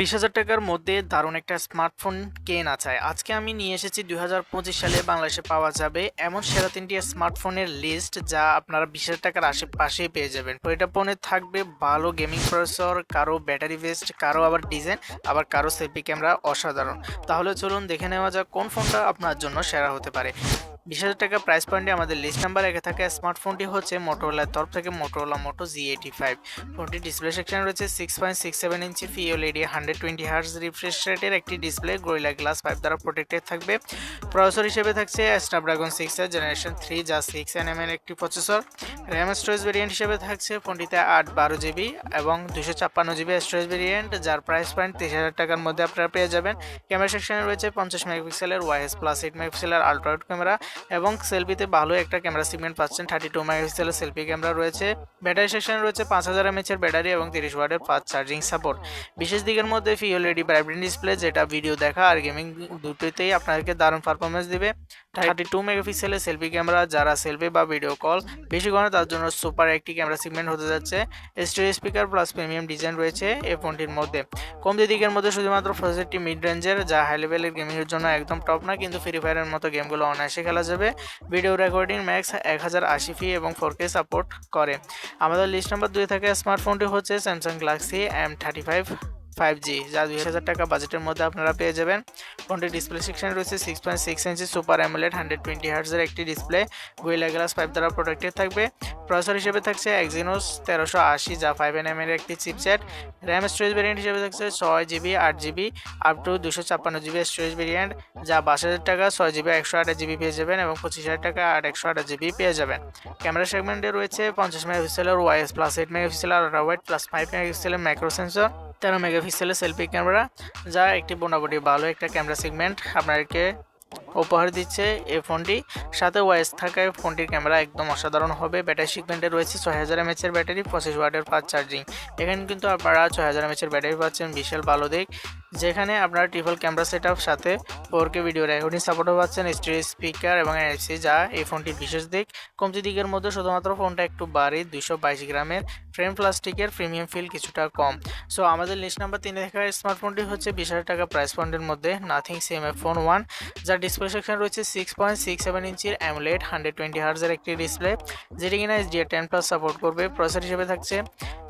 বিশ হাজার টাকার মধ্যে দারুণ একটা স্মার্টফোন কেনা চায় আজকে আমি নিয়ে এসেছি দুই হাজার পঁচিশ সালে বাংলাদেশে পাওয়া যাবে এমন সেরা তিনটি স্মার্টফোনের লিস্ট যা আপনারা বিশ হাজার টাকার আশেপাশেই পেয়ে যাবেন। এটা ফোনে থাকবে ভালো গেমিং প্রসেসর কারও ব্যাটারি বেস্ট কারও আবার ডিজাইন আবার কারও সেলফি ক্যামেরা অসাধারণ। তাহলে চলুন দেখে নেওয়া যাক কোন ফোনটা আপনার জন্য সেরা হতে পারে। বিশ হাজার টাকা প্রাইস পয়েন্টে আমাদের লিস্ট নাম্বার একে থাকা। স্মার্টফোনটি হচ্ছে মোটোরোলার তরফ থেকে Motorola Moto G eighty five ফোনটি ডিসপ্লে সেকশন রয়েছে six point six seven inch pOLED hundred twenty hertz refresh রেটের একটি ডিসপ্লে গোরিলা গ্লাস ফাইভ দ্বারা প্রোটেক্টেড থাকবে। প্রসেসর হিসেবে থাকছে স্ন্যাপড্রাগন সিক্স এর জেনারেশন থ্রি যা সিক্স এন এম এর একটি প্রসেসর র্যাম স্টোরেজ ভেরিয়েন্ট হিসেবে থাকছে, ফোনটিতে আট বারো জিবি এবং দুশো ছাপ্পান্ন জিবি স্টোরেজ ভেরিয়েন্ট যার প্রাইস পয়েন্ট তিরিশ হাজার টাকার মধ্যে আপনারা পেয়ে যাবেন। ক্যামেরা সেকশনে রয়েছে পঞ্চাশ মেগাপিক্সেলের ওয়াইএস প্লাস এইট মেগাপিক্সেলের আলট্রাউড ক্যামেরা এবং সেলফিতে ভালো একটা ক্যামেরা সিগমেন্ট পাচ্ছেন থার্টি টু মেগাপিক্সেলের সেলফি ক্যামেরা রয়েছে। ব্যাটারি সেকশনে রয়েছে পাঁচ হাজার এমএচের ব্যাটারি এবং তিরিশ ওয়াটের ফাস্ট চার্জিং সাপোর্ট বিশেষ দিকের মধ্যে ফিওলেডি ব্রাইটনেস ডিসপ্লে যেটা ভিডিও দেখা আর গেমিং দুটোতেই আপনাদেরকে দারুণ পারফরমেন্স দিবে। থার্টি টু মেগাপিক্সেলের সেলফি ক্যামেরা যারা সেলফি বা ভিডিও কল বেশি করে তার জন্য সুপার একটি ক্যামেরা সিগমেন্ট হতে যাচ্ছে। Storage speaker plus premium design রয়েছে এই ফোনটির মধ্যে। কমতি দিকের মধ্যে শুধুমাত্র প্রসেসরটি মিড রেঞ্জের যা হাই লেভেলের গেমিংয়ের জন্য একদম টপ না, কিন্তু ফ্রি ফায়ারের মতো গেমগুলো অনায়াসে খেলা যাবে। ভিডিও রেকর্ডিং ম্যাক্স এক হাজার আশি ফি এবং ফোর কে সাপোর্ট করে। আমাদের লিস্ট নাম্বার দুই থেকে স্মার্টফোনটি হচ্ছে Samsung Galaxy M thirty five five G যা দুই হাজার টাকা বাজেটের মধ্যে আপনারা পেয়ে যাবেন। ফোনটির ডিসপ্লে সেকশন রয়েছে six point six inch super AMOLED hundred twenty হার্টসের একটি ডিসপ্লে গুইলা গ্লাস ফাইভ দ্বারা প্রোটেক্টেড থাকবে। প্রসেসর হিসেবে থাকছে এক্সিনোস তেরোশো আশি, যা ফাইভ এন এম এর একটি চিপসেট র্যাম স্টোরেজ ভেরিয়েন্ট হিসেবে থাকছে ছয় জিবি আট জিবি আপ টু দুশো ছাপ্পান্ন জিবি স্টোরেজ ভেরিয়েন্ট যা বাইশ হাজার টাকা, ছয় জিবি একশো আঠাশ জিবি পেয়ে যাবেন এবং পঁচিশ হাজার টাকা আট একশো আঠাশ জিবি পেয়ে যাবেন। ক্যামেরা সেগমেন্টে রয়েছে পঞ্চাশ মেগাপিক্সেলের ওয়াইএস প্লাস এইট মেগাপিক্সেলের আল্ট্রা ওয়াইড প্লাস ফাইভ মেগাপিক্সেলের মাইক্রো সেন্সর তেরো মেগাপিক্সেলের সেলফি ক্যামেরা যা একটি মোটামুটি ভালো একটা ক্যামেরা সেগমেন্ট আপনাদেরকে উপহার দিচ্ছে এই ফোনটি। সাথে ওয়াইস থাকায় ফোনটির ক্যামেরা একদম অসাধারণ হবে। ব্যাটারি সিগমেন্টে রয়েছে ছয় হাজার এমএচের ব্যাটারি, পঁচিশ ওয়াটের ফাস্ট চার্জিং এখানে কিন্তু আপনারা ছয় হাজার এমএচের ব্যাটারি পাচ্ছেন। বিশাল ভালো দিক। যেখানে আপনারা ট্রিপল ক্যামেরা সেট সাথে ফোর কে ভিডিও রেকর্ডিং সাপোর্টও পাচ্ছেন স্টোরেজ স্পিকার এবং এনএফসি যা এই ফোনটির বিশেষ দিক। কমতি দিকের মধ্যে শুধুমাত্র ফোনটা একটু বাড়ি দুশো বাইশ গ্রামের ফ্রেম প্লাস্টিকের প্রিমিয়াম ফিল কিছুটা কম। সো আমাদের লিস্ট নাম্বার তিনে দেখা স্মার্টফোনটি হচ্ছে বিশ হাজার টাকা প্রাইস পয়েন্টের মধ্যে নাথিং সিএমএফ ফোন ওয়ান যার ডিসপ্লে সেকশন রয়েছে সিক্স পয়েন্ট সিক্স সেভেন ইঞ্চির অ্যামুলেট হান্ড্রেড টোয়েন্টি হার্জের একটি ডিসপ্লে যেটি কিনা S SDR ten plus support করবে। প্রসেসর হিসেবে থাকছে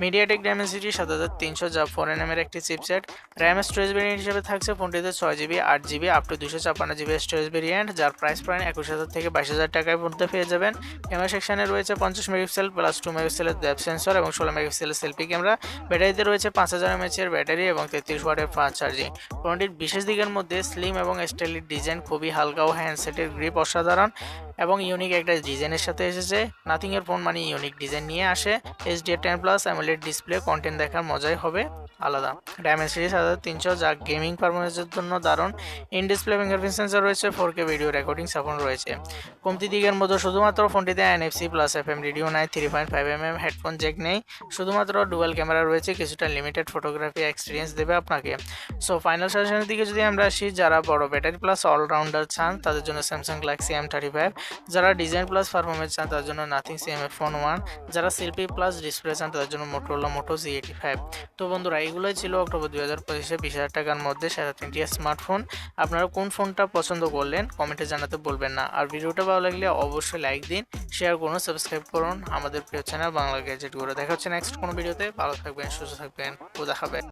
মিডিয়াটেক ডাইমেন্সিটি সাত হাজার তিনশো যা ফোর এন এর একটি চিপসেট র্যাম স্টোরেজ ভেরিয়েন্ট হিসেবে থাকছে ফোনটিতে ছয় জিবি আট জিবি আপ টু দুশো ছাপ্পান্ন জিবি স্টোরেজ ভেরিয়েন্ট যার প্রাইস পয়েন্ট একুশ হাজার থেকে বাইশ হাজার টাকায় মধ্যে পেয়ে যাবেন। ক্যামেরা সেকশনে রয়েছে পঞ্চাশ মেগাপিক্সেল প্লাস টু মেগাপিক্সেলের ডেপ সেন্সর এবং ষোলো মেগাপিক্সেলের সেলফি ক্যামেরা ব্যাটারিতে রয়েছে পাঁচ হাজার এমএচের ব্যাটারি এবং তেত্রিশ ওয়াটের ফাস্ট চার্জিং ফোনটির বিশেষ দিকের মধ্যে স্লিম এবং স্টাইলিশ ডিজাইন খুবই হালকা ও হ্যান্ডসেটের গ্রিপ অসাধারণ। এবং ইউনিক একটা ডিজাইনের সাথে এসেছে। নাথিং এর ফোন মানে ইউনিক ডিজাইন নিয়ে আসে। H HD ten plus AMOLED display content দেখার মজাই হবে, আলাদা। ডায়মন্ড সিরিজ হাজার তিনশো, যা গেমিং পারফরমেন্সের জন্য দারুণ। ইন ডিসপ্লে ফিঙ্গারপ্রিন্ট সেন্সর রয়েছে four K video recording support রয়েছে। কমতি দিকের মধ্যে শুধুমাত্র ফোনটিতে NFC plus F M radio নাই three point five M M headphone jack নেই। শুধুমাত্র ডুয়াল ক্যামেরা রয়েছে, কিছুটা লিমিটেড ফটোগ্রাফি এক্সপিরিয়েন্স দেবে আপনাকে। সো ফাইনাল সাজেশনের দিকে যদি আমরা আসি, যারা বড় ব্যাটারি প্লাস অলরাউন্ডার চান, তাদের জন্য Samsung Galaxy M thirty five যারা ডিজাইন প্লাস পারফরমেন্স চান, তাদের জন্য নাথিং সিএমএ ফোন ওয়ান যারা সেলফি প্লাস ডিসপ্লে চান, তাদের জন্য Motorola Moto G eighty five তো বন্ধুরা এগুলোই ছিল অক্টোবর দুই হাজার পঁচিশে বিশ হাজার টাকার মধ্যে সাড়ে তিনটি স্মার্টফোন আপনারা কোন ফোনটা পছন্দ করলেন, কমেন্টে জানাতে বলবেন না। আর ভিডিওটা ভালো লাগলে অবশ্যই লাইক দিন শেয়ার করুন সাবস্ক্রাইব করুন। আমাদের প্রিয় চ্যানেল বাংলা গ্যাজেট করে দেখা হচ্ছে নেক্সট কোনো ভিডিওতে। ভালো থাকবেন, সুস্থ থাকবেন। ও দেখাবেন